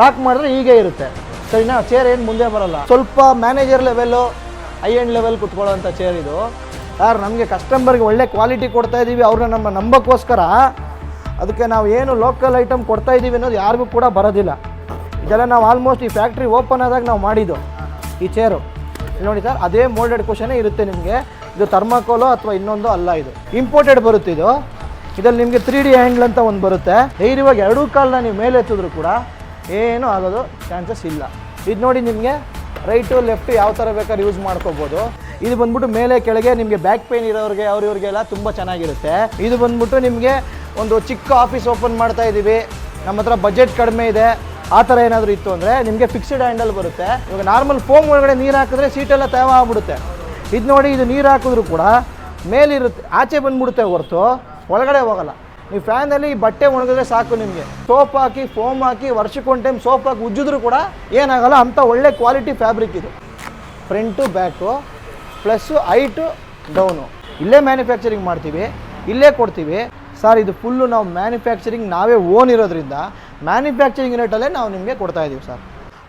Lock ಮಾಡಿದ್ರೆ ಹೀಗೆ ಇರುತ್ತೆ. ಸರಿನಾ? ಚೇರ್ ಏನು ಮುಂದೆ ಬರಲ್ಲ. ಸ್ವಲ್ಪ manager level high end level ಕುತ್ಕೊಳ್ಳೋಂಥ chair ಇದು. ಸರ್ ನಮಗೆ ಕಸ್ಟಮರ್ಗೆ ಒಳ್ಳೆ ಕ್ವಾಲಿಟಿ ಕೊಡ್ತಾ ಇದ್ದೀವಿ ಅವ್ರನ್ನ ನಮ್ಮ ನಂಬಕ್ಕೋಸ್ಕರ ಅದಕ್ಕೆ ನಾವು ಏನು ಲೋಕಲ್ ಐಟಮ್ ಕೊಡ್ತಾ ಇದ್ದೀವಿ ಅನ್ನೋದು ಯಾರಿಗೂ ಕೂಡ ಬರೋದಿಲ್ಲ. ಇದೆಲ್ಲ ನಾವು ಆಲ್ಮೋಸ್ಟ್ ಈ ಫ್ಯಾಕ್ಟ್ರಿ ಓಪನ್ ಆದಾಗ ನಾವು ಮಾಡಿದ್ದು, ಈ ಚೇರು ನೋಡಿ ಸರ್ ಅದೇ ಮೋಲ್ಡೆಡ್ ಕ್ವಶನೇ ಇರುತ್ತೆ ನಿಮಗೆ. ಇದು ಥರ್ಮಾಕೋಲೋ ಅಥವಾ ಇನ್ನೊಂದು ಅಲ್ಲ ಇದು. ಇಂಪೋರ್ಟೆಡ್ ಬರುತ್ತೆ ಇದು. ಇದರಲ್ಲಿ ನಿಮಗೆ ತ್ರೀ ಡಿ ಹ್ಯಾಂಡ್ಲ್ ಅಂತ ಒಂದು ಬರುತ್ತೆ. ಧೈರ್ಯವಾಗಿ ಎರಡೂ ಕಾಲನ್ನ ನೀವು ಮೇಲೆ ಎತ್ತಿದ್ರು ಕೂಡ ಏನೂ ಆಗೋದು ಚಾನ್ಸಸ್ ಇಲ್ಲ. ಇದು ನೋಡಿ ನಿಮಗೆ ರೈಟು ಲೆಫ್ಟು ಯಾವ ಥರ ಬೇಕಾದ್ರೆ ಯೂಸ್ ಮಾಡ್ಕೋಬೋದು. ಇದು ಬಂದ್ಬಿಟ್ಟು ಮೇಲೆ ಕೆಳಗೆ ನಿಮಗೆ ಬ್ಯಾಕ್ ಪೇನ್ ಇರೋರಿಗೆ, ಅವ್ರ ಇವ್ರಿಗೆಲ್ಲ ತುಂಬ ಚೆನ್ನಾಗಿರುತ್ತೆ. ಇದು ಬಂದ್ಬಿಟ್ಟು ನಿಮಗೆ ಒಂದು ಚಿಕ್ಕ ಆಫೀಸ್ ಓಪನ್ ಮಾಡ್ತಾ ಇದ್ದೀವಿ ನಮ್ಮ ಹತ್ರ ಬಜೆಟ್ ಕಡಿಮೆ ಇದೆ. ಆ ಥರ ಏನಾದರೂ ಇತ್ತು ಅಂದರೆ ನಿಮಗೆ ಫಿಕ್ಸ್ಡ್ ಹ್ಯಾಂಡಲ್ ಬರುತ್ತೆ. ಇವಾಗ ನಾರ್ಮಲ್ ಫೋಮ್ ಒಳಗಡೆ ನೀರು ಹಾಕಿದ್ರೆ ಸೀಟೆಲ್ಲ ತೇವ ಆಗ್ಬಿಡುತ್ತೆ. ಇದು ನೋಡಿ ಇದು ನೀರು ಹಾಕಿದ್ರು ಕೂಡ ಮೇಲಿರುತ್ತೆ, ಆಚೆ ಬಂದ್ಬಿಡುತ್ತೆ ಹೊರತು, ಒಳಗಡೆ ಹೋಗಲ್ಲ. ನೀವು ಫ್ಯಾನಲ್ಲಿ ಬಟ್ಟೆ ಒಣಗಿದ್ರೆ ಸಾಕು ನಿಮಗೆ. ಸೋಪ್ ಹಾಕಿ ಫೋಮ್ ಹಾಕಿ, ವರ್ಷಕ್ಕೊಂದು ಟೈಮ್ ಸೋಪ್ ಹಾಕಿ ಉಜ್ಜಿದ್ರು ಕೂಡ ಏನಾಗಲ್ಲ, ಅಂಥ ಒಳ್ಳೆ ಕ್ವಾಲಿಟಿ ಫ್ಯಾಬ್ರಿಕ್ ಇದು. Front back plus height down ಇಲ್ಲೇ ಮ್ಯಾನುಫ್ಯಾಕ್ಚರಿಂಗ್ ಮಾಡ್ತೀವಿ, ಇಲ್ಲೇ ಕೊಡ್ತೀವಿ. ಸರ್ ಇದು ಫುಲ್ಲು ನಾವು ಮ್ಯಾನುಫ್ಯಾಕ್ಚರಿಂಗ್ ನಾವೇ ಓನ್ ಇರೋದ್ರಿಂದ ಮ್ಯಾನುಫ್ಯಾಕ್ಚರಿಂಗ್ ರೇಟಲ್ಲೇ ನಾವು ನಿಮಗೆ ಕೊಡ್ತಾ ಇದ್ದೀವಿ ಸರ್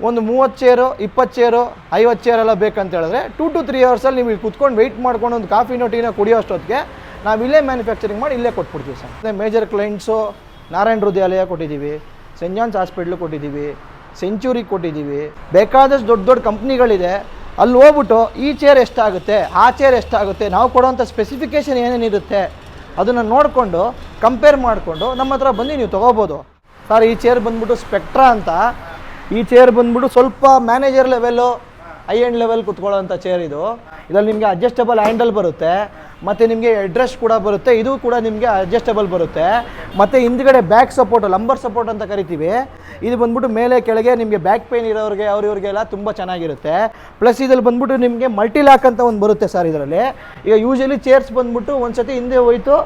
ಒಂದು ಮೂವತ್ತು ಚೇರು ಇಪ್ಪತ್ತು ಚೇರು ಐವತ್ತು ಚೇರೆಲ್ಲ ಬೇಕಂತ ಹೇಳಿದ್ರೆ ಟೂ ಟು ತ್ರೀ ಅವರ್ಸಲ್ಲಿ ನೀವು ಕುತ್ಕೊಂಡು ವೆಯ್ಟ್ ಮಾಡ್ಕೊಂಡು ಒಂದು ಕಾಫಿನೋ ಟೀನೋ ಕುಡಿಯೋ ಅಷ್ಟೊತ್ತಿಗೆ ನಾವು ಇಲ್ಲೇ ಮ್ಯಾನುಫ್ಯಾಕ್ಚರಿಂಗ್ ಮಾಡಿ ಇಲ್ಲೇ ಕೊಟ್ಬಿಡ್ತೀವಿ ಸರ್. ಅದೇ ಮೇಜರ್ ಕ್ಲೈಂಟ್ಸು ನಾರಾಯಣ ಹೃದಯಾಲಯ ಕೊಟ್ಟಿದ್ದೀವಿ ಸೆಂಟ್ ಜಾನ್ಸ್ ಹಾಸ್ಪಿಟ್ಲು ಕೊಟ್ಟಿದ್ದೀವಿ ಸೆಂಚುರಿ ಕೊಟ್ಟಿದ್ದೀವಿ. ಬೇಕಾದಷ್ಟು ದೊಡ್ಡ ದೊಡ್ಡ ಕಂಪ್ನಿಗಳಿದೆ ಅಲ್ಲಿ ಹೋಗ್ಬಿಟ್ಟು ಈ ಚೇರ್ ಎಷ್ಟಾಗುತ್ತೆ, ಆ ಚೇರ್ ಎಷ್ಟಾಗುತ್ತೆ, ನಾವು ಕೊಡೋವಂಥ ಸ್ಪೆಸಿಫಿಕೇಷನ್ ಏನೇನಿರುತ್ತೆ ಅದನ್ನು ನೋಡಿಕೊಂಡು ಕಂಪೇರ್ ಮಾಡಿಕೊಂಡು ನಮ್ಮ ಹತ್ರ ಬಂದು ನೀವು ತೊಗೋಬೋದು. ಸರ್, ಈ ಚೇರ್ ಬಂದ್ಬಿಟ್ಟು ಸ್ಪೆಕ್ಟ್ರಾ ಅಂತ. ಈ ಚೇರ್ ಬಂದ್ಬಿಟ್ಟು ಸ್ವಲ್ಪ manager level high end level ಕುತ್ಕೊಳ್ಳೋಂಥ chair ಇದು. ಇದರಲ್ಲಿ ನಿಮಗೆ ಅಡ್ಜಸ್ಟಬಲ್ ಹ್ಯಾಂಡಲ್ ಬರುತ್ತೆ. ಮತ್ತು ನಿಮಗೆ ಅಡ್ರೆಸ್ ಕೂಡ ಬರುತ್ತೆ. ಇದು ಕೂಡ ನಿಮಗೆ ಅಡ್ಜಸ್ಟೇಬಲ್ ಬರುತ್ತೆ. ಮತ್ತು ಹಿಂದ್ಗಡೆ ಬ್ಯಾಕ್ ಸಪೋರ್ಟ್ ಲಂಬರ್ ಸಪೋರ್ಟ್ ಅಂತ ಕರಿತೀವಿ. ಇದು ಬಂದ್ಬಿಟ್ಟು ಮೇಲೆ ಕೆಳಗೆ ನಿಮಗೆ ಬ್ಯಾಕ್ ಪೇನ್ ಇರೋರಿಗೆ ಅವ್ರ ಇವ್ರಿಗೆಲ್ಲ ತುಂಬ ಚೆನ್ನಾಗಿರುತ್ತೆ. ಪ್ಲಸ್ ಇದ್ರಲ್ಲಿ ಬಂದ್ಬಿಟ್ಟು ನಿಮಗೆ ಮಲ್ಟಿ ಲಾಕ್ ಅಂತ ಒಂದು ಬರುತ್ತೆ ಸರ್ ಇದರಲ್ಲಿ. ಈಗ ಯೂಶಲಿ ಚೇರ್ಸ್ ಬಂದ್ಬಿಟ್ಟು ಒಂದು ಸತಿ ಹಿಂದೆ ಹೋಯಿತು,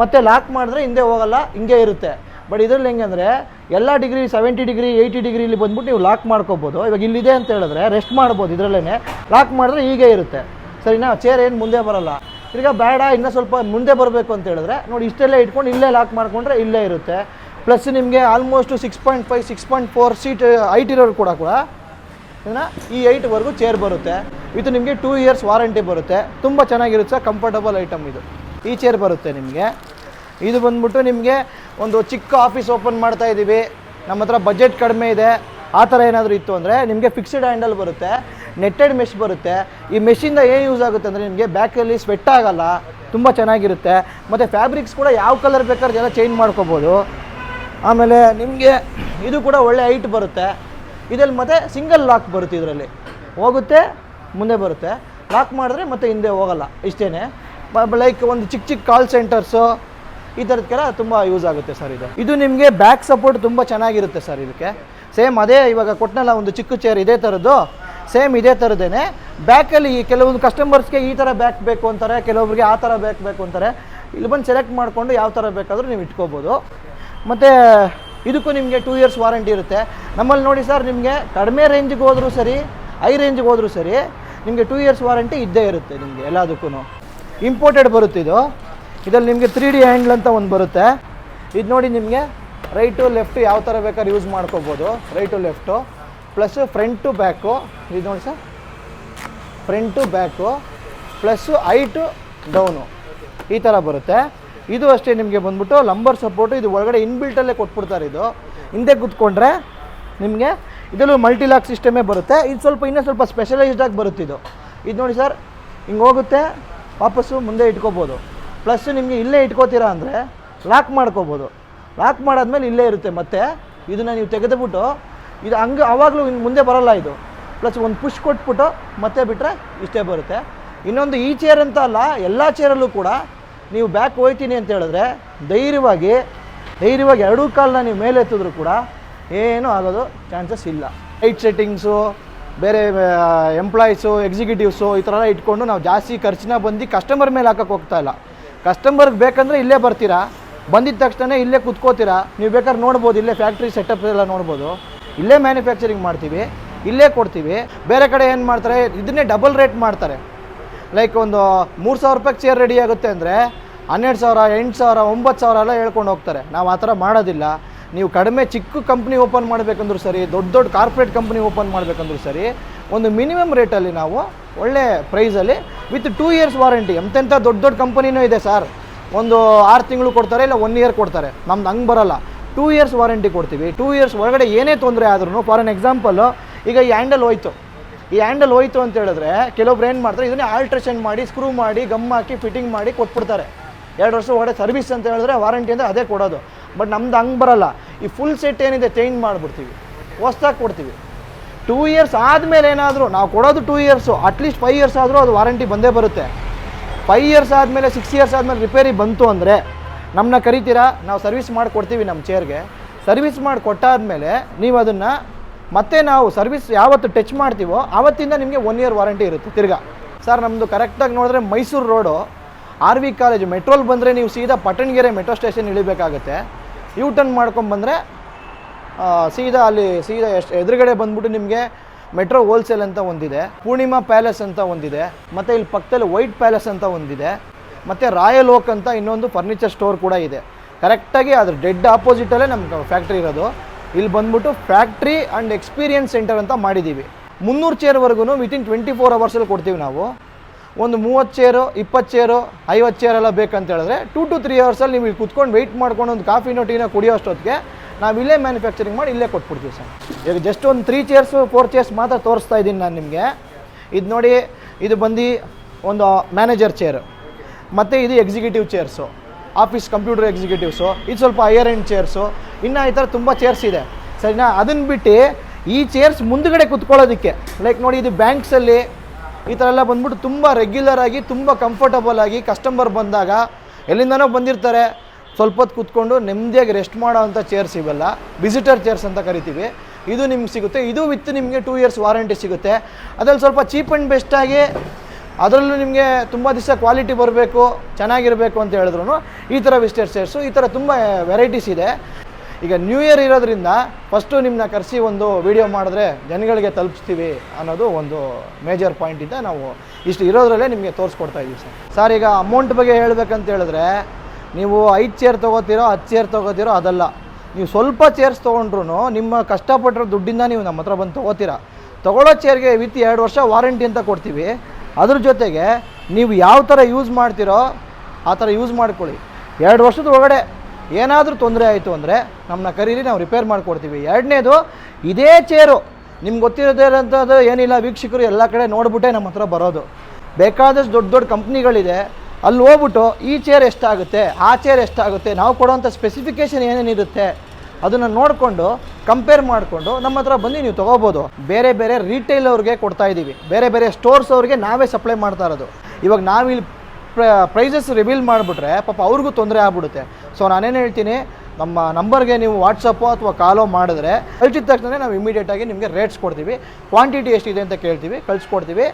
ಮತ್ತೆ ಲಾಕ್ ಮಾಡಿದ್ರೆ ಹಿಂದೆ ಹೋಗಲ್ಲ, ಹಿಂಗೆ ಇರುತ್ತೆ. ಬಟ್ ಇದರಲ್ಲಿ ಅಂದರೆ ಎಲ್ಲ ಡಿಗ್ರಿ ಸೆವೆಂಟಿ ಡಿಗ್ರಿ ಏಯ್ಟಿ ಡಿಗ್ರಿಲಿ ಬಂದ್ಬಿಟ್ಟು ನೀವು ಲಾಕ್ ಮಾಡ್ಕೋಬೋದು. ಇವಾಗ ಇಲ್ಲಿದೆ ಅಂತ ಹೇಳಿದ್ರೆ ರೆಸ್ಟ್ ಮಾಡ್ಬೋದು ಇದರಲ್ಲೇ ಲಾಕ್ ಮಾಡಿದ್ರೆ ಹೀಗೆ ಇರುತ್ತೆ. ಸರಿನಾ? ಚೇರ್ ಏನು ಮುಂದೆ ಬರಲ್ಲ. ಈಗ ಬೇಡ, ಇನ್ನೂ ಸ್ವಲ್ಪ ಮುಂದೆ ಬರಬೇಕು ಅಂತ ಹೇಳಿದ್ರೆ, ನೋಡಿ ಇಷ್ಟೆಲ್ಲ ಇಟ್ಕೊಂಡು ಇಲ್ಲೇ ಲಾಕ್ ಮಾಡಿಕೊಂಡ್ರೆ ಇಲ್ಲೇ ಇರುತ್ತೆ. ಪ್ಲಸ್ ನಿಮಗೆ almost six point five six point four seat eight ಇರೋರು ಕೂಡ ಕೂಡ ಇದನ್ನು ಈ ಏಯ್ಟ್ವರೆಗೂ ಚೇರ್ ಬರುತ್ತೆ. ಇದು ನಿಮಗೆ ಟೂ ಇಯರ್ಸ್ ವಾರಂಟಿ ಬರುತ್ತೆ. ತುಂಬ ಚೆನ್ನಾಗಿರುತ್ತೆ ಸರ್ ಕಂಫರ್ಟಬಲ್ ಐಟಮ್ ಇದು. ಈ ಚೇರ್ ಬರುತ್ತೆ ನಿಮಗೆ. ಇದು ಬಂದ್ಬಿಟ್ಟು ನಿಮಗೆ ಒಂದು ಚಿಕ್ಕ ಆಫೀಸ್ ಓಪನ್ ಮಾಡ್ತಾ ಇದ್ದೀವಿ ನಮ್ಮ ಹತ್ರ ಬಜೆಟ್ ಕಡಿಮೆ ಇದೆ. ಆ ಥರ ಏನಾದರೂ ಇತ್ತು ಅಂದರೆ ನಿಮಗೆ ಫಿಕ್ಸ್ಡ್ ಹ್ಯಾಂಡಲ್ ಬರುತ್ತೆ. ನೆಟ್ಟೆಡ್ ಮೆಶ್ ಬರುತ್ತೆ. ಈ ಮೆಷಿಂದ ಏನು ಯೂಸ್ ಆಗುತ್ತೆ ಅಂದರೆ ನಿಮಗೆ ಬ್ಯಾಕಲ್ಲಿ ಸ್ವೆಟ್ ಆಗಲ್ಲ, ತುಂಬ ಚೆನ್ನಾಗಿರುತ್ತೆ. ಮತ್ತು ಫ್ಯಾಬ್ರಿಕ್ಸ್ ಕೂಡ ಯಾವ ಕಲರ್ ಬೇಕಾದ್ರೆ ಎಲ್ಲ ಚೇಂಜ್ ಮಾಡ್ಕೋಬೋದು. ಆಮೇಲೆ ನಿಮಗೆ ಇದು ಕೂಡ ಒಳ್ಳೆ ಹೈಟ್ ಬರುತ್ತೆ. ಇದರಲ್ಲಿ ಮತ್ತೆ ಸಿಂಗಲ್ ಲಾಕ್ ಬರುತ್ತೆ ಇದರಲ್ಲಿ. ಹೋಗುತ್ತೆ, ಮುಂದೆ ಬರುತ್ತೆ. ಲಾಕ್ ಮಾಡಿದ್ರೆ ಮತ್ತೆ ಹಿಂದೆ ಹೋಗಲ್ಲ ಇಷ್ಟೇ ಲೈಕ್ ಒಂದು ಚಿಕ್ಕ ಚಿಕ್ಕ ಕಾಲ್ ಸೆಂಟರ್ಸು ಈ ಥರದಕ್ಕೆಲ್ಲ ತುಂಬ ಯೂಸ್ ಆಗುತ್ತೆ ಸರ್ ಇದು. ಇದು ನಿಮಗೆ ಬ್ಯಾಕ್ ಸಪೋರ್ಟ್ ತುಂಬ ಚೆನ್ನಾಗಿರುತ್ತೆ ಸರ್ ಇದಕ್ಕೆ. ಸೇಮ್ ಅದೇ ಇವಾಗ ಕೊಟ್ಟನಲ್ಲ ಒಂದು ಚಿಕ್ಕ ಚೇರ್ ಇದೇ ಥರದ್ದು ಸೇಮ್ ಇದೇ ಥರದೇ ಬ್ಯಾಕಲ್ಲಿ ಕೆಲವೊಂದು ಕಸ್ಟಮರ್ಸ್ಗೆ ಈ ಥರ ಬ್ಯಾಕ್ ಬೇಕು ಅಂತಾರೆ, ಕೆಲವೊಬ್ರಿಗೆ ಆ ಥರ ಬ್ಯಾಕ್ ಬೇಕು ಅಂತಾರೆ. ಇಲ್ಲಿ ಬಂದು ಸೆಲೆಕ್ಟ್ ಮಾಡಿಕೊಂಡು ಯಾವ ಥರ ಬೇಕಾದರೂ ನೀವು ಇಟ್ಕೋಬೋದು. ಮತ್ತು, ಇದಕ್ಕೂ ನಿಮಗೆ ಟೂ ಇಯರ್ಸ್ ವಾರಂಟಿ ಇರುತ್ತೆ. ನಮ್ಮಲ್ಲಿ ನೋಡಿ ಸರ್ ನಿಮಗೆ ಕಡಿಮೆ ರೇಂಜಿಗೆ ಹೋದರೂ ಸರಿ ಹೈ ರೇಂಜಿಗೆ ಹೋದರೂ ಸರಿ, ನಿಮಗೆ ಟೂ ಇಯರ್ಸ್ ವಾರಂಟಿ ಇದ್ದೇ ಇರುತ್ತೆ ನಿಮಗೆ ಎಲ್ಲದಕ್ಕೂ ಇಂಪೋರ್ಟೆಡ್ ಬರುತ್ತೆ ಇದು. ಇದರಲ್ಲಿ ನಿಮಗೆ ತ್ರೀ ಡಿ ಹ್ಯಾಂಡ್ಲ್ ಅಂತ ಒಂದು ಬರುತ್ತೆ. ಇದು ನೋಡಿ ನಿಮಗೆ ರೈಟು ಲೆಫ್ಟು ಯಾವ ಥರ ಬೇಕಾದ್ರೆ ಯೂಸ್ ಮಾಡ್ಕೋಬೋದು. Right left plus front back ಇದು ನೋಡಿ sir front back plus height down ಈ ಥರ ಬರುತ್ತೆ. ಇದು ಅಷ್ಟೇ ನಿಮಗೆ ಬಂದ್ಬಿಟ್ಟು ಲಂಬರ್ ಸಪೋರ್ಟು ಇದು ಒಳಗಡೆ ಇನ್ಬಿಲ್ಟಲ್ಲೇ ಕೊಟ್ಬಿಡ್ತಾರೆ ಇದು. ಹಿಂದೆ ಕೂತ್ಕೊಂಡ್ರೆ ನಿಮಗೆ ಇದರಲ್ಲೂ ಮಲ್ಟಿಲಾಕ್ ಸಿಸ್ಟಮೇ ಬರುತ್ತೆ. ಇದು ಸ್ವಲ್ಪ ಇನ್ನೂ ಸ್ವಲ್ಪ ಸ್ಪೆಷಲೈಸ್ಡ್ ಆಗಿ ಬರುತ್ತೆ ಇದು. ಇದು ನೋಡಿ ಸರ್ ಹಿಂಗೆ ಹೋಗುತ್ತೆ, ವಾಪಸ್ಸು ಮುಂದೆ ಇಟ್ಕೋಬೋದು. ಪ್ಲಸ್ ನಿಮಗೆ ಇಲ್ಲೇ ಇಟ್ಕೋತೀರಾ ಅಂದರೆ ಲಾಕ್ ಮಾಡ್ಕೋಬೋದು. ಲಾಕ್ ಮಾಡಾದ್ಮೇಲೆ ಇಲ್ಲೇ ಇರುತ್ತೆ ಮತ್ತೆ. ಇದನ್ನು ನೀವು ತೆಗೆದುಬಿಟ್ಟು ಇದು ಹಂಗೆ ಆವಾಗಲೂ ಮುಂದೆ ಬರಲ್ಲ ಇದು. ಪ್ಲಸ್ ಒಂದು ಪುಷ್ ಕೊಟ್ಬಿಟ್ಟು ಮತ್ತೆ ಬಿಟ್ಟರೆ ಇಷ್ಟೇ ಬರುತ್ತೆ. ಇನ್ನೊಂದು ಈ ಚೇರ್ ಅಂತ ಅಲ್ಲ, ಎಲ್ಲ ಚೇರಲ್ಲೂ ಕೂಡ ನೀವು ಬ್ಯಾಕ್ ಹೋಯ್ತೀನಿ ಅಂತ ಹೇಳಿದ್ರೆ ಧೈರ್ಯವಾಗಿ ಧೈರ್ಯವಾಗಿ ಎರಡೂ ಕಾಲನ್ನ ನೀವು ಮೇಲೆ ಎತ್ತಿದ್ರು ಕೂಡ ಏನೂ ಆಗೋದು ಚಾನ್ಸಸ್ ಇಲ್ಲ. ಲೈಟ್ ಸೆಟ್ಟಿಂಗ್ಸು ಬೇರೆ ಎಂಪ್ಲಾಯೀಸು ಎಕ್ಸಿಕ್ಯೂಟಿವ್ಸು ಈ ಥರ ಎಲ್ಲ ಇಟ್ಕೊಂಡು ನಾವು ಜಾಸ್ತಿ ಖರ್ಚಿನ ಬಂದು ಕಸ್ಟಮರ್ ಮೇಲೆ ಹಾಕಕ್ಕೆ ಹೋಗ್ತಾ ಇಲ್ಲ. ಕಸ್ಟಮರ್ಗೆ ಬೇಕಂದರೆ ಇಲ್ಲೇ ಬರ್ತೀರಾ? ಬಂದಿದ್ದ ತಕ್ಷಣ ಇಲ್ಲೇ ಕುತ್ಕೋತೀರಾ? ನೀವು ಬೇಕಾದ್ರೆ ನೋಡ್ಬೋದು, ಇಲ್ಲೇ ಫ್ಯಾಕ್ಟ್ರಿ ಸೆಟಪ್ ಎಲ್ಲ ನೋಡ್ಬೋದು. ಇಲ್ಲೇ ಮ್ಯಾನುಫ್ಯಾಕ್ಚರಿಂಗ್ ಮಾಡ್ತೀವಿ, ಇಲ್ಲೇ ಕೊಡ್ತೀವಿ. ಬೇರೆ ಕಡೆ ಏನು ಮಾಡ್ತಾರೆ, ಇದನ್ನೇ ಡಬಲ್ ರೇಟ್ ಮಾಡ್ತಾರೆ. ಲೈಕ್ ಒಂದು ಮೂರು ಸಾವಿರ ರೂಪಾಯಿಗೆ ಚೇರ್ ರೆಡಿ ಆಗುತ್ತೆ ಅಂದರೆ ಹನ್ನೆರಡು ಸಾವಿರ, ಎಂಟು ಸಾವಿರ, ಒಂಬತ್ತು ಸಾವಿರ ಎಲ್ಲ ಹೇಳ್ಕೊಂಡು ಹೋಗ್ತಾರೆ. ನಾವು ಆ ಥರ ಮಾಡೋದಿಲ್ಲ. ನೀವು ಕಡಿಮೆ ಚಿಕ್ಕ ಕಂಪ್ನಿ ಓಪನ್ ಮಾಡಬೇಕಂದ್ರೂ ಸರಿ, ದೊಡ್ಡ ದೊಡ್ಡ ಕಾರ್ಪೊರೇಟ್ ಕಂಪ್ನಿ ಓಪನ್ ಮಾಡಬೇಕಂದ್ರೂ ಸರಿ, ಒಂದು ಮಿನಿಮಮ್ ರೇಟಲ್ಲಿ ನಾವು ಒಳ್ಳೆ ಪ್ರೈಸಲ್ಲಿ ವಿತ್ ಟೂ ಇಯರ್ಸ್ ವಾರಂಟಿ ಎಂತೆಂಥ ದೊಡ್ಡ ದೊಡ್ಡ ಕಂಪನಿನೂ ಇದೆ ಸರ್. ಒಂದು ಆರು ತಿಂಗಳು ಕೊಡ್ತಾರೆ, ಇಲ್ಲ ಒನ್ ಇಯರ್ ಕೊಡ್ತಾರೆ. ನಮ್ದು ಹಂಗೆ ಬರಲ್ಲ. ಟೂ ಇಯರ್ಸ್ ವಾರಂಟಿ ಕೊಡ್ತೀವಿ. ಟೂ ಇಯರ್ಸ್ ಒಳಗಡೆ ಏನೇ ತೊಂದರೆ ಆದ್ರೂ ಫಾರ್ ಅನ್ ಎಕ್ಸಾಂಪಲ್ ಈಗ ಈ ಹ್ಯಾಂಡಲ್ ಹೋಯ್ತು. ಈ ಹ್ಯಾಂಡಲ್ ಹೋಯ್ತು ಅಂತ ಹೇಳಿದ್ರೆ ಕೆಲವೊಬ್ರು ಏನು ಮಾಡ್ತಾರೆ, ಇದನ್ನೇ ಆಲ್ಟ್ರೇಷನ್ ಮಾಡಿ ಸ್ಕ್ರೂ ಮಾಡಿ ಗಮ್ ಹಾಕಿ ಫಿಟ್ಟಿಂಗ್ ಮಾಡಿ ಕೊಟ್ಬಿಡ್ತಾರೆ. ಎರಡು ವರ್ಷ ಒಳಗಡೆ ಸರ್ವಿಸ್ ಅಂತ ಹೇಳಿದ್ರೆ ವಾರಂಟಿ ಅಂದರೆ ಅದೇ ಕೊಡೋದು. ಬಟ್ ನಮ್ದು ಹಂಗೆ ಬರಲ್ಲ. ಈ ಫುಲ್ ಸೆಟ್ ಏನಿದೆ ಚೇಂಜ್ ಮಾಡಿಬಿಡ್ತೀವಿ. ಹೊಸ್ದಾಗಿ ಕೊಡ್ತೀವಿ. ಟೂ ಇಯರ್ಸ್ ಆದಮೇಲೆ ಏನಾದರೂ, ನಾವು ಕೊಡೋದು two years at least five years ಆದರೂ ಅದು ವಾರಂಟಿ ಬಂದೇ ಬರುತ್ತೆ. ಫೈವ್ ಇಯರ್ಸ್ ಆದಮೇಲೆ ಸಿಕ್ಸ್ ಇಯರ್ಸ್ ಆದಮೇಲೆ ರಿಪೇರಿ ಬಂತು ಅಂದರೆ ನಮ್ಮನ್ನ ಕರಿತೀರಾ? ನಾವು ಸರ್ವಿಸ್ ಮಾಡಿ ಕೊಡ್ತೀವಿ ನಮ್ಮ ಚೇರ್ಗೆ ಸರ್ವಿಸ್ ಮಾಡಿ ಕೊಟ್ಟಾದಮೇಲೆ ನೀವು ಅದನ್ನು ಮತ್ತೆ ನಾವು ಸರ್ವಿಸ್ ಯಾವತ್ತು ಟಚ್ ಮಾಡ್ತೀವೋ ಆವತ್ತಿಂದ ನಿಮಗೆ ಒನ್ ಇಯರ್ ವಾರಂಟಿ ಇರುತ್ತೆ. ತಿರ್ಗಾ. ಸರ್ ನಮ್ಮದು ಕರೆಕ್ಟಾಗಿ ನೋಡಿದ್ರೆ Mysuru road R V college ಮೆಟ್ರೋಲ್ ಬಂದರೆ ನೀವು ಸೀದಾ ಪಟ್ಟಣಗೆರೆ ಮೆಟ್ರೋ ಸ್ಟೇಷನ್ ಇಳಿಬೇಕಾಗುತ್ತೆ. ಯೂ ಟರ್ನ್ ಮಾಡ್ಕೊಂಬಂದರೆ ಸೀದಾ ಅಲ್ಲಿ ಸೀದಾ ಎಷ್ಟು ಎದುರುಗಡೆ ಬಂದ್ಬಿಟ್ಟು ನಿಮಗೆ ಮೆಟ್ರೋ ಹೋಲ್ಸೇಲ್ ಅಂತ ಒಂದಿದೆ, ಪೂರ್ಣಿಮಾ ಪ್ಯಾಲೇಸ್ ಅಂತ ಒಂದಿದೆ, ಮತ್ತು ಇಲ್ಲಿ ಪಕ್ಕದಲ್ಲಿ ವೈಟ್ ಪ್ಯಾಲೇಸ್ ಅಂತ ಒಂದಿದೆ. ಮತ್ತು ರಾಯಲ್ ಓಕ್ ಅಂತ ಇನ್ನೊಂದು ಫರ್ನಿಚರ್ ಸ್ಟೋರ್ ಕೂಡ ಇದೆ. ಕರೆಕ್ಟಾಗಿ ಅದ್ರ ಡೆಡ್ ಆಪೋಸಿಟಲ್ಲೇ ನಮ್ಮ ಫ್ಯಾಕ್ಟ್ರಿ ಇರೋದು. ಇಲ್ಲಿ ಬಂದ್ಬಿಟ್ಟು ಫ್ಯಾಕ್ಟ್ರಿ ಆ್ಯಂಡ್ ಎಕ್ಸ್ಪೀರಿಯನ್ಸ್ ಸೆಂಟರ್ ಅಂತ ಮಾಡಿದ್ದೀವಿ ಮುನ್ನೂರು ಚೇರ್ವರೆಗೂ ವಿತಿನ್ ಟ್ವೆಂಟಿ ಫೋರ್ ಅವರ್ಸಲ್ಲಿ ಕೊಡ್ತೀವಿ ನಾವು. ಒಂದು ಮೂವತ್ತು ಚೇರು ಇಪ್ಪತ್ತು ಚೇರು ಐವತ್ತು ಚೇರ್ ಎಲ್ಲ ಬೇಕಂತ ಹೇಳಿದ್ರೆ ಟೂ ಟು ತ್ರೀ ಅವರ್ಸಲ್ಲಿ ನೀವು ಇಲ್ಲಿ ಕುತ್ಕೊಂಡು ವೆಯ್ಟ್ ಮಾಡ್ಕೊಂಡು ಒಂದು ಕಾಫಿನೋ ಟೀನೋ ಕುಡಿಯೋ ಅಷ್ಟೊತ್ತಿಗೆ ನಾವು ಇಲ್ಲೇ ಮ್ಯಾನುಫ್ಯಾಕ್ಚರಿಂಗ್ ಮಾಡಿ ಇಲ್ಲೇ ಕೊಟ್ಬಿಡ್ತೀವಿ ಸರ್. ಈಗ ಜಸ್ಟ್ ಒಂದು ತ್ರೀ ಚೇರ್ಸು ಫೋರ್ ಚೇರ್ಸ್ ಮಾತ್ರ ತೋರಿಸ್ತಾ ಇದ್ದೀನಿ ನಾನು ನಿಮಗೆ. ಇದು ನೋಡಿ, ಇದು ಬಂದು ಒಂದು ಮ್ಯಾನೇಜರ್ ಚೇರ್ ಮತ್ತು ಇದು executive chairs office computer executives ಇದು ಸ್ವಲ್ಪ ಹೈಯರ್ ಎಂಡ್ ಚೇರ್ಸು ಇನ್ನು ಈ ಥರ ತುಂಬ ಚೇರ್ಸ್ ಇದೆ. ಸರಿನಾ? ಅದನ್ನು ಬಿಟ್ಟು ಈ ಚೇರ್ಸ್ ಮುಂದುಗಡೆ ಕುತ್ಕೊಳ್ಳೋದಕ್ಕೆ ಲೈಕ್ ನೋಡಿ ಇದು ಬ್ಯಾಂಕ್ಸಲ್ಲಿ ಈ ಥರ ಎಲ್ಲ ಬಂದ್ಬಿಟ್ಟು ತುಂಬ ರೆಗ್ಯುಲರ್ ಆಗಿ, ತುಂಬ ಕಂಫರ್ಟಬಲ್ ಆಗಿ ಕಸ್ಟಮರ್ ಬಂದಾಗ ಎಲ್ಲಿಂದನೋ ಬಂದಿರ್ತಾರೆ. ಸ್ವಲ್ಪ ಹೊತ್ತು ಕೂತ್ಕೊಂಡು ನೆಮ್ಮದಿಯಾಗಿ ರೆಸ್ಟ್ ಮಾಡೋ ಅಂಥ ಚೇರ್ಸ್ ಇವೆಲ್ಲ. ವಿಸಿಟರ್ ಚೇರ್ಸ್ ಅಂತ ಕರಿತೀವಿ. ಇದು ನಿಮ್ಗೆ ಸಿಗುತ್ತೆ. ಇದು ವಿತ್ ನಿಮಗೆ ಟೂ ಇಯರ್ಸ್ ವಾರಂಟಿ ಸಿಗುತ್ತೆ. ಅದರಲ್ಲಿ ಸ್ವಲ್ಪ ಚೀಪ್ ಆ್ಯಂಡ್ ಬೆಸ್ಟಾಗಿ ಅದರಲ್ಲೂ ನಿಮಗೆ ತುಂಬ ದಿವಸ ಕ್ವಾಲಿಟಿ ಬರಬೇಕು, ಚೆನ್ನಾಗಿರಬೇಕು ಅಂತ ಹೇಳಿದ್ರು ಈ ಥರ ವಿಸ್ಟೆಡ್ ಚೇರ್ಸು ಈ ಥರ ತುಂಬ ವೆರೈಟೀಸ್ ಇದೆ. ಈಗ ನ್ಯೂ ಇಯರ್ ಇರೋದ್ರಿಂದ ಫಸ್ಟು ನಿಮ್ಮನ್ನ ಕರೆಸಿ ಒಂದು ವಿಡಿಯೋ ಮಾಡಿದ್ರೆ ಜನಗಳಿಗೆ ತಲುಪಿಸ್ತೀವಿ ಅನ್ನೋದು ಒಂದು ಮೇಜರ್ ಪಾಯಿಂಟಿಂದ ನಾವು ಇಷ್ಟು ಇರೋದ್ರಲ್ಲೇ ನಿಮಗೆ ತೋರಿಸ್ಕೊಡ್ತಾ ಇದ್ದೀವಿ ಸರ್. ಸರ್ ಈಗ ಅಮೌಂಟ್ ಬಗ್ಗೆ ಹೇಳಬೇಕಂತ ಹೇಳಿದ್ರೆ ನೀವು ಐದು ಚೇರ್ ತೊಗೋತೀರೋ, ಹತ್ತು ಚೇರ್ ತೊಗೋತೀರೋ ಅದಲ್ಲ. ನೀವು ಸ್ವಲ್ಪ ಚೇರ್ಸ್ ತೊಗೊಂಡ್ರು ನಿಮ್ಮ ಕಷ್ಟಪಟ್ಟಿರೋ ದುಡ್ಡಿಂದ ನೀವು ನಮ್ಮ ಹತ್ರ ಬಂದು ತೊಗೋತೀರಾ. ತೊಗೊಳ್ಳೋ ಚೇರ್ಗೆ ವಿತ್ ಎರಡು ವರ್ಷ ವಾರಂಟಿ ಅಂತ ಕೊಡ್ತೀವಿ. ಅದ್ರ ಜೊತೆಗೆ ನೀವು ಯಾವ ಥರ ಯೂಸ್ ಮಾಡ್ತೀರೋ ಆ ಥರ ಯೂಸ್ ಮಾಡ್ಕೊಳ್ಳಿ. ಎರಡು ವರ್ಷದ ಒಳಗಡೆ ಏನಾದರೂ ತೊಂದರೆ ಆಯಿತು ಅಂದರೆ ನಮ್ಮನ್ನ ಕರೀರಿ, ನಾವು ರಿಪೇರ್ ಮಾಡಿಕೊಡ್ತೀವಿ. ಎರಡನೇದು, ಇದೇ ಚೇರು ನಿಮ್ಗೆ ಗೊತ್ತಿರೋದೇ ಇರೋಂಥದ್ದು ಏನಿಲ್ಲ, ವೀಕ್ಷಕರು ಎಲ್ಲ ಕಡೆ ನೋಡಿಬಿಟ್ಟೆ ನಮ್ಮ ಹತ್ರ ಬರೋದು. ಬೇಕಾದಷ್ಟು ದೊಡ್ಡ ದೊಡ್ಡ ಕಂಪ್ನಿಗಳಿದೆ, ಅಲ್ಲಿ ಹೋಗ್ಬಿಟ್ಟು ಈ ಚೇರ್ ಎಷ್ಟಾಗುತ್ತೆ, ಆ ಚೇರ್ ಎಷ್ಟಾಗುತ್ತೆ, ನಾವು ಕೊಡೋವಂಥ ಸ್ಪೆಸಿಫಿಕೇಷನ್ ಏನೇನಿರುತ್ತೆ ಅದನ್ನು ನೋಡಿಕೊಂಡು ಕಂಪೇರ್ ಮಾಡಿಕೊಂಡು ನಮ್ಮ ಹತ್ರ ಬಂದು ನೀವು ತೊಗೋಬೋದು. ಬೇರೆ ಬೇರೆ ರೀಟೇಲ್ ಅವ್ರಿಗೆ ಕೊಡ್ತಾ ಇದ್ದೀವಿ ಬೇರೆ ಬೇರೆ ಸ್ಟೋರ್ಸ್ ಅವ್ರಿಗೆ ನಾವೇ ಸಪ್ಲೈ ಮಾಡ್ತಾ ಇರೋದು. ಇವಾಗ ನಾವಿಲ್ಲಿ ಪ್ರೈಸಸ್ ರಿವೀಲ್ ಮಾಡಿಬಿಟ್ರೆ ಪಾಪ ಅವ್ರಿಗೂ ತೊಂದರೆ ಆಗ್ಬಿಡುತ್ತೆ. ಸೊ ನಾನೇನು ಹೇಳ್ತೀನಿ, ನಮ್ಮ ನಂಬರ್ಗೆ ನೀವು ವಾಟ್ಸಪ್ಪು ಅಥವಾ ಕಾಲೋ ಮಾಡಿದ್ರೆ ಕಳಿಸಿದ ತಕ್ಷಣ ನಾವು ಇಮಿಡಿಯೇಟಾಗಿ ನಿಮಗೆ ರೇಟ್ಸ್ ಕೊಡ್ತೀವಿ. ಕ್ವಾಂಟಿಟಿ ಎಷ್ಟಿದೆ ಅಂತ ಕೇಳ್ತೀವಿ, ಕಳಿಸ್ಕೊಡ್ತೀವಿ.